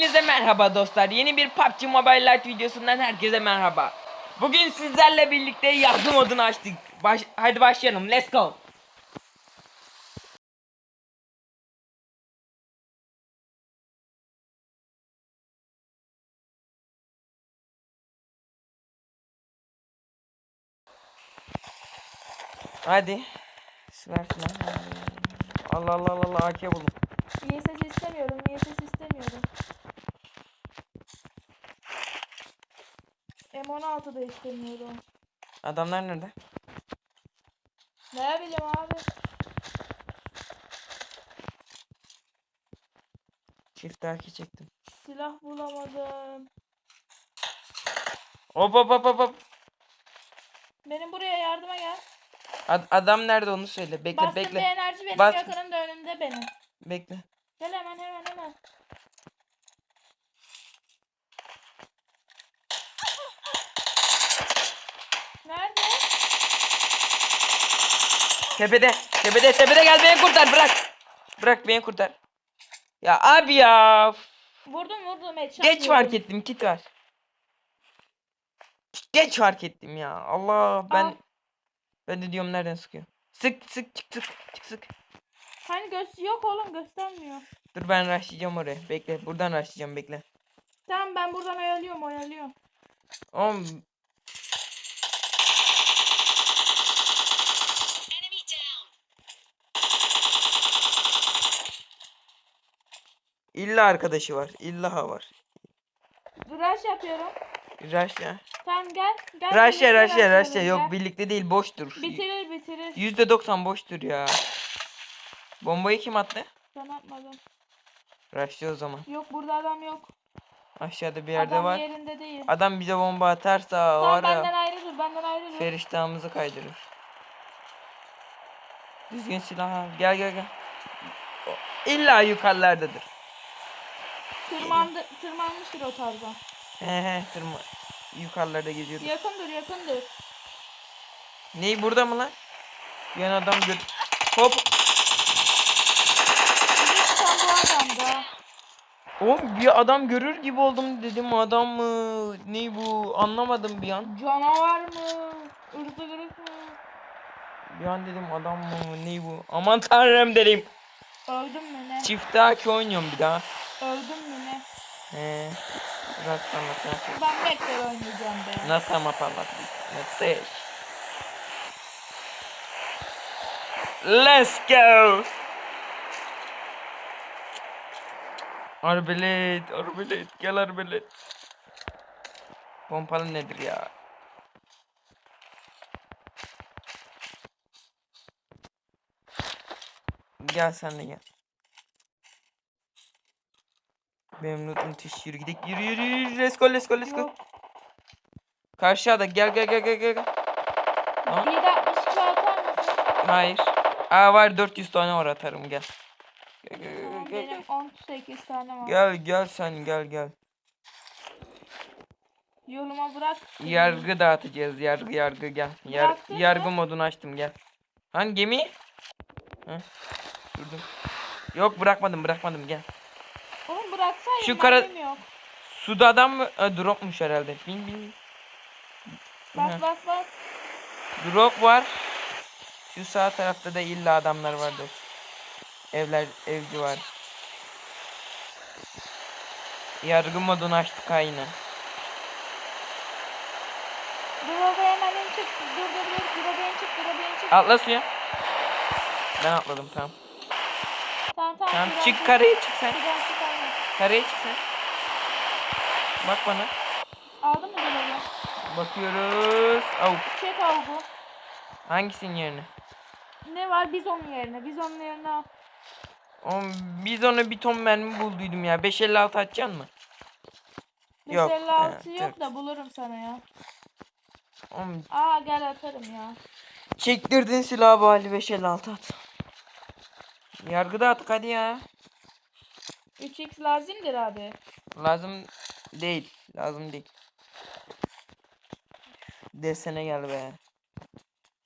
Herkese merhaba dostlar. Yeni bir PUBG Mobile Lite videosundan herkese merhaba. Bugün sizlerle birlikte yardım modunu açtık. Baş Hadi başlayalım. Let's go. Hadi. Ver silah. Allah Allah Allah AK buldum. Niye ses istemiyorum, niye ses istemiyorum. M16 da istemiyorum. Adamlar nerede? Ne bileyim abi. Çift AK çektim. Silah bulamadım. Hop hop hop hop. Benim buraya yardıma gel. Ad- adam nerede onu söyle. Bekle Bastım bekle. bir enerji benim Bas- yakınımda önünde benim. Bekle. Gel hemen hemen hemen. Nerede? Tepede. Tepede tepede gel beni kurtar bırak. Bırak beni kurtar. Ya abi ya. Vurdum vurdum headshot Geç fark ettim kit var. Geç fark ettim ya. Allah ben Al. ben de diyorum nereden sıkıyor. Sık sık çık sık çık sık. Hani göz yok oğlum göstermiyor. Dur ben rushlayacağım oraya. Bekle buradan rushlayacağım bekle. Tamam ben buradan oyalıyorum oyalıyorum. Oğlum İlla arkadaşı var. İlla ha var. Rush yapıyorum. Rush ya. Tamam gel. Gel. Rushya birlikte rushya rushlayalım, rushya. Yok birlikte değil boştur. Bitirir bitirir. Yüzde doksan boştur ya. Bombayı kim attı? Ben atmadım. Rush'lı o zaman. Yok burada adam yok. Aşağıda bir yerde adam var. yerinde değil. Adam bize bomba atarsa Tamam var benden ya ayrı dur benden ayrı dur. feriştahımızı kaydırır. Düzgün silah al. Gel gel gel. O- İlla yukarılardadır. Tırmandı, tırmanmıştır o tarzdan. He tırma. Yukarılarda geziyordur. Yakın dur yakın dur. Ney burada mı lan? Bir an adam gör. Hop. Çıkan bu adam da. Oğlum bir adam görür gibi oldum dedim adam mı? Ne bu? Anlamadım bir an. Canavar mı? Irsı kırık mı? Bir an dedim adam mı? Ne bu? Aman tanrım dedim. Öldüm mü ne? Çift AK oynuyorum bir daha. Öldüm mü ne? He. Biraz anlat. Ben Mekler oynayacağım be. Nasıl ama parlat? Müthiş. Let's go. Arbelet, arbelet, gel arbelet. Pompalı nedir ya? Gel sen de gel. Benim lootum müthiş yürü gidelim yürü yürü yürü let's go let's go let's go. Yok. Karşıya da gel gel gel gel gel. gel. Tamam. Bir de 62 atar mısın? Hayır. Aa var 400 tane var atarım gel. Gel gel gel Tamam, gel. Gel, benim 18 tane var. gel, gel sen gel gel. Yoluma bırak. Yargı dağıtacağız yargı yargı gel. Yar, Bıraktın mı? yargı modunu açtım gel. Hangi gemi? Heh. Durdum. Yok bırakmadım bırakmadım gel. Oğlum bıraksaydın Şu kara- yok. Suda adam mı? Dropmuş herhalde. Bin bin. Bas bas bas. Drop var. Şu sağ tarafta da illa adamlar vardır. Evler, evci var. Yargı modunu açtık ha yine. Drop'a hemen in çık. Dur dur dur. Drop'a in çık. Drop'a in çık. Atla suya. Ben atladım tamam. Tamam tamam. Tamam çık karaya çık sen. Şuradan çık Karaya çık sen. Bak bana. Aldın mı drop'u? Bakıyoruz. Av. Çek avugu. Hangisinin yerine? Ne var? Biz onun yerine. Biz onun yerine al. Oğlum biz ona bir ton mermi bulduydum ya. 556 atacaksın mı? Yok, 556 he, yok dört. da bulurum sana ya. Oğlum Aa gel atarım ya. çektirdin silahı bari 556 at. Yargıda at hadi ya. 3x lazımdır abi. Lazım değil. Lazım değil. Desene gel be.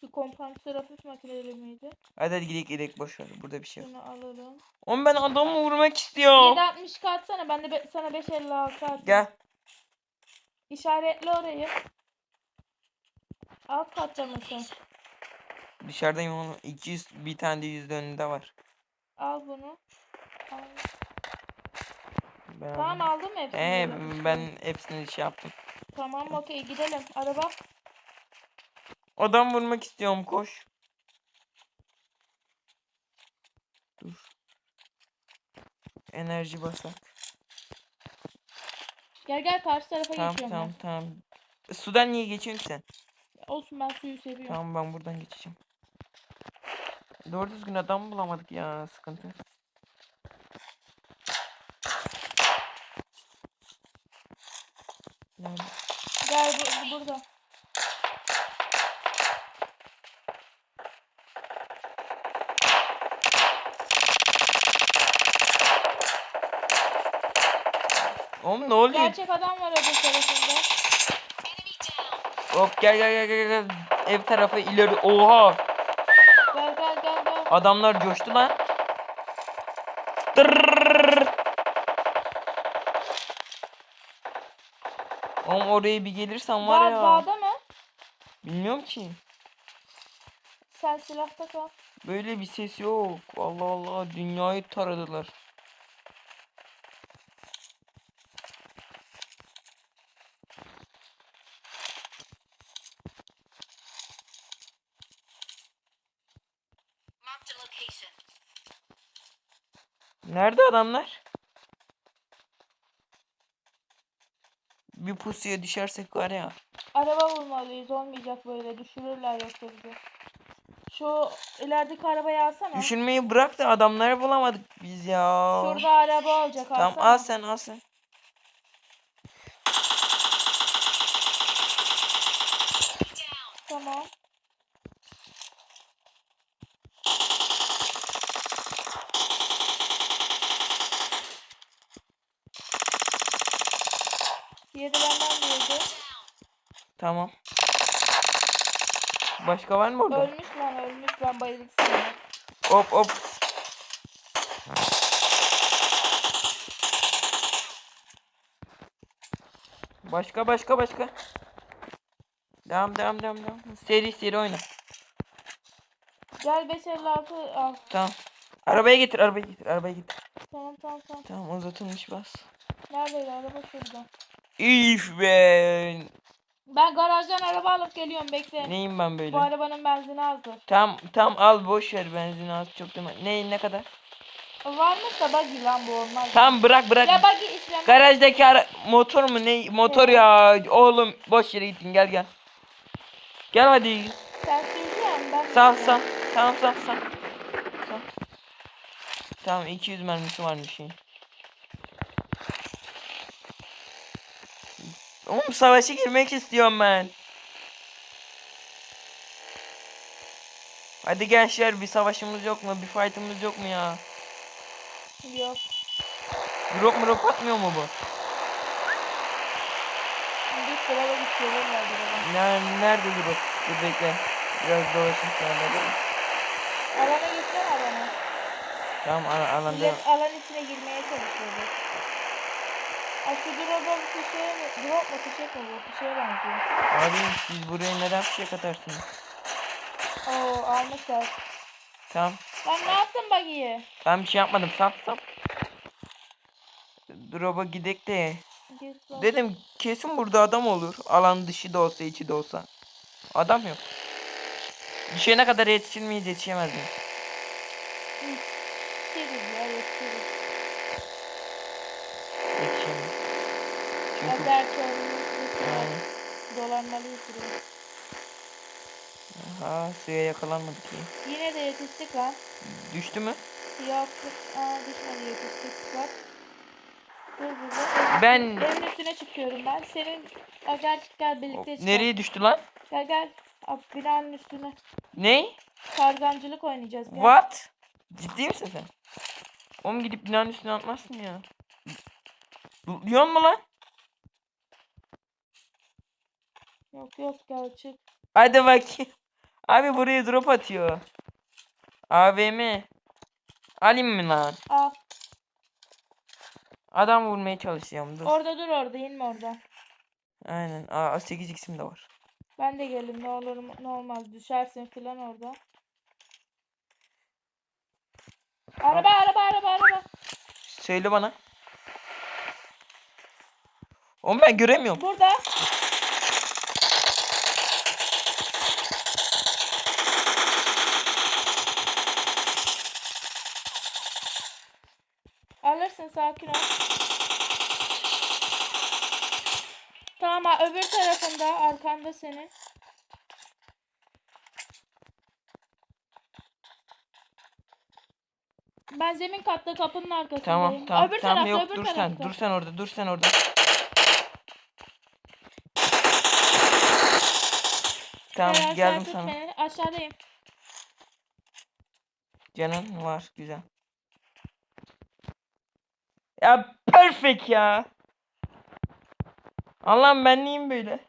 Şu kompansatör hafif makineli miydi? Hadi hadi gidelim gidelim boş ver. Burada bir şey yok. Şunu alalım. Oğlum ben adamı vurmak istiyorum. 760 atsana ben de be- sana 556 atayım. Gel. İşaretle orayı. Alt katta mısın? Dışarıdayım oğlum. 200 bir tane de yüzde önünde var. Al bunu. Al. Ben Tamam aldım. hepsini? Ee, 760'ı? ben hepsini şey yaptım. Tamam okey gidelim. Araba. Adam vurmak istiyorum koş. Dur. Enerji basak. Gel gel karşı tarafa Tamam geçiyorum tamam tamam. Sudan niye geçiyorsun ki sen? ben. Olsun ben suyu seviyorum. Tamam ben buradan geçeceğim. Doğru düzgün adam bulamadık ya sıkıntı. Nerede? Gel bu, burada. Oğlum ne oluyor? Gerçek adam var öbür tarafında. Hop gel gel gel gel gel. Ev tarafı ileri. Oha! Gel gel gel gel. Adamlar coştu lan. Tırrrr. Oğlum oraya bir gelirsen var ya. dağda mı? Bilmiyorum ki. Sen silahta kal. Böyle bir ses yok. Allah Allah dünyayı taradılar. Nerede adamlar? Bir pusuya düşersek var ya. Araba vurmalıyız. Olmayacak böyle. Düşürürler yoksa bizi. Şu ilerideki arabayı alsana. Düşünmeyi bırak da adamları bulamadık biz ya. Şurada araba olacak Tamam alsana. al sen al sen. Tamam. Diğeri benden de yedi. Tamam. Başka var mı orada? Ölmüş lan ölmüş ben bayıldım sana. Hop hop. Başka başka başka. Devam devam devam devam. Seri seri oyna. Gel 556 al. Tamam. Arabaya getir arabaya getir arabaya getir. Tamam tamam tamam. Tamam uzatılmış bas. Neredeydi araba şurada. İf be. Ben garajdan araba alıp geliyorum bekle. Neyim ben Bu böyle? arabanın benzini azdır. Tam tam al boş ver benzin az çok değil mi? Ne ne kadar? Varmış da buggy lan bu olmaz. Tamam bırak bırak. Ya buggy işlem. Garajdaki ara motor mu ne motor ya oğlum boş yere gittin gel gel. Gel hadi. Sen süreceksin ben. Sal sal. Tamam sal sal. Sal. Tamam 200 mermisi varmış şey. Oğlum savaşa girmek istiyorum ben. Hadi gençler bir savaşımız yok mu? Bir fight'ımız yok mu ya? Yok. Drop mu drop atmıyor mu bu? Bir git gelirler bir Nerede, nerede drop? Dur bekle. Biraz dolaşayım sana. Alana gitsene alana. Tamam al alanda. Millet alan içine girmeye çalışıyordu. Şu drop'a bir fişeğe mi? Drop mu fişek mi bu? Fişeğe benziyor. Abi siz buraya neden fişek atarsınız? Oo almışlar. Tamam. Lan ne yaptın buggy'yi? Ben bir şey yapmadım. Sap sap. Drop'a gidek de. Git. Dedim kesin burada adam olur. Alan dışı da olsa içi de olsa. Adam yok. Düşene kadar yetişir miyiz Ya belki yani, dolanmalıyız buraya. ha, suya yakalanmadık iyi. Yine de yetiştik lan. Düştü mü? Yok. Aa düşmedi yetiştik bak. Dur burada. Ben Evin üstüne çıkıyorum ben. Senin gel birlikte çıkalım. nereye düştü lan? Gel gel. Aa, binanın üstüne. Ne? Tarzancılık oynayacağız. Gel. What? Ciddi misin sen? Oğlum gidip binanın üstüne atmazsın ya. Diyor mu lan? Yok yok gel çık. Hadi bakayım. Abi buraya drop atıyor. AVM. Alayım mı lan? Al. Adam vurmaya çalışıyorum dur. Orada dur orada inme orada. Aynen. Aa 8x'im de var. Ben de gelim ne olur ne olmaz düşersin filan orada. Araba araba araba araba. Söyle bana. Oğlum ben göremiyorum. Burada. Sakin ol. Tamam ha, öbür tarafında arkanda senin. Ben zemin katta kapının arkasındayım. Tamam tamam öbür tamam tarafta yok öbür dur tarafta. sen dur sen orada dur sen orada. Tamam Hayır, geldim sana. beni. Aşağıdayım. Canın var güzel. Ya perfect ya. Allah'ım ben neyim böyle?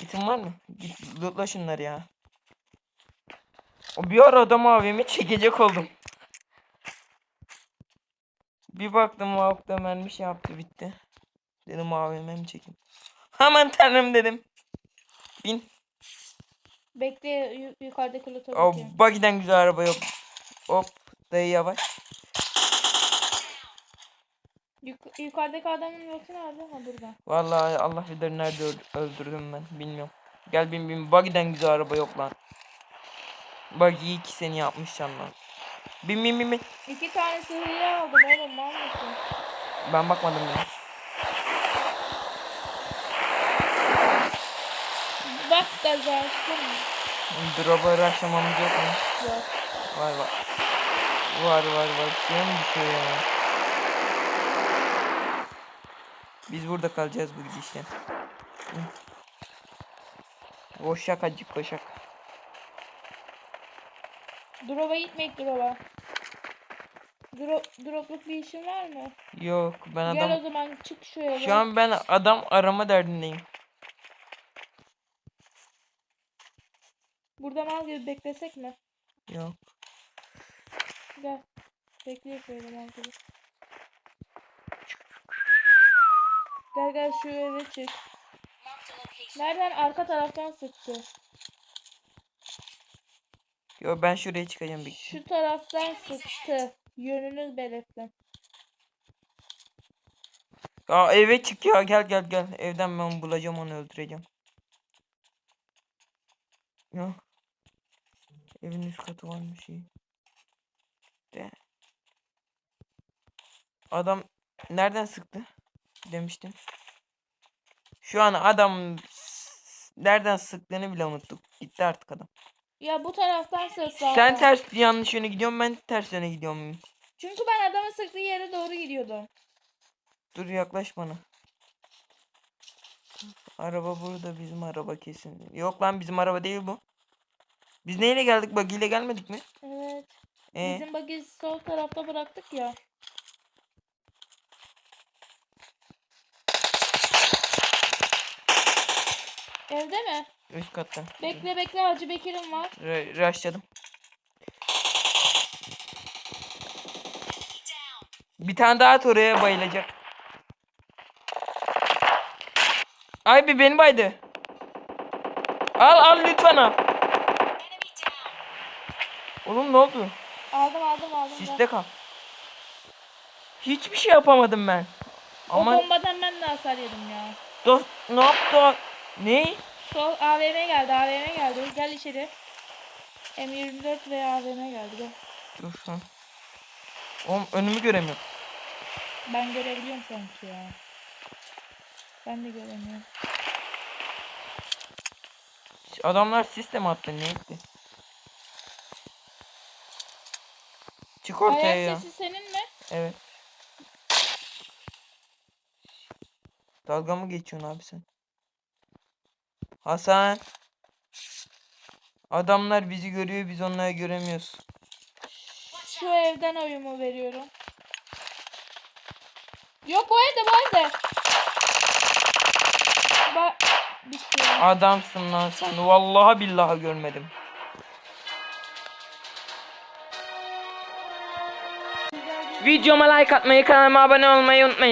Gitin var mı? Git lootla şunları ya. O bir ara adam AVM'i çekecek oldum. Bir baktım Vahap'ta mermi şey yaptı bitti. Dedim AVM'mi mi çekeyim. Aman tanrım dedim. Bin. Bekle yu- yukarıdaki loot'a bakayım. buggy'den güzel araba yok. Hop dayı yavaş. Yuk- yukarıdaki adamın lootu nerede? Ha burada. Vallahi Allah bilir nerede öl- öldürdüm ben bilmiyorum. Gel bin bin buggy'den güzel araba yok lan. Buggy iki seni yapmış can lan. Bin bin bin bin. İki tane sıhhiye aldım oğlum mal mısın? Ben bakmadım bile. Gaza aşkım. Drop'a uğraşmamız yok mu? Yok. Var var. Var var var. Suya mı düşüyor ya? Biz burada kalacağız bu gidişle. Koşak acık koşak. Drop'a gitmek drop'a. Drop, dropluk bir işin var mı? Yok ben Gel o adam... zaman çık şu eve. Şu an ben adam arama derdindeyim. Burada mal gibi beklesek mi? Yok. Gel. Bekleyek böyle mal gibi. Gel gel şu eve çık. Nereden? Arka taraftan sıktı. Yo ben şuraya çıkacağım bir. Şu taraftan sıktı. Yönünü belirttim. Aa eve çık ya gel gel gel. Evden ben bulacağım onu öldüreceğim. Yok. Evin üst katı varmış iyi. De. Adam nereden sıktı? Demiştim. Şu an adam nereden sıktığını bile unuttuk. Gitti artık adam. Ya bu taraftan sıktı Sen ters yanlış yöne gidiyorsun ben ters yöne gidiyorum. Çünkü ben adamın sıktığı yere doğru gidiyordum. Dur yaklaş bana. Araba burada bizim araba kesin. Yok lan bizim araba değil bu. Biz neyle geldik? Buggy ile gelmedik mi? Evet. Ee, Bizim bug'i sol tarafta bıraktık ya. Evde mi? üst katta. Bekle bekle Hacı Bekir'im var. R- rushladım. Bir tane daha at oraya bayılacak. Ay bir beni baydı. Al al lütfen al. Oğlum ne oldu? Aldım aldım aldım. Siste kal. Hiçbir şey yapamadım ben. O Ama bombadan ben de hasar yedim ya. dost ne yaptı? o? Ne? Sol AVM geldi AVM geldi. Gel içeri. M24 ve AVM geldi. Gel. Dur ha. Oğlum önümü göremiyorum. Ben görebiliyorum sanki ya. Ben de göremiyorum. Adamlar sistem attı ne etti? Çık ortaya Ayak ya. sesi senin mi? Evet. Dalga mı geçiyorsun abi sen? Hasan. Adamlar bizi görüyor biz onları göremiyoruz. Şu evden oyumu veriyorum. Yok bu evde bu evde. Bak bitti. Adamsın lan sen. Vallahi billahi görmedim. Videoma like atmayı, kanalıma abone olmayı unutmayın.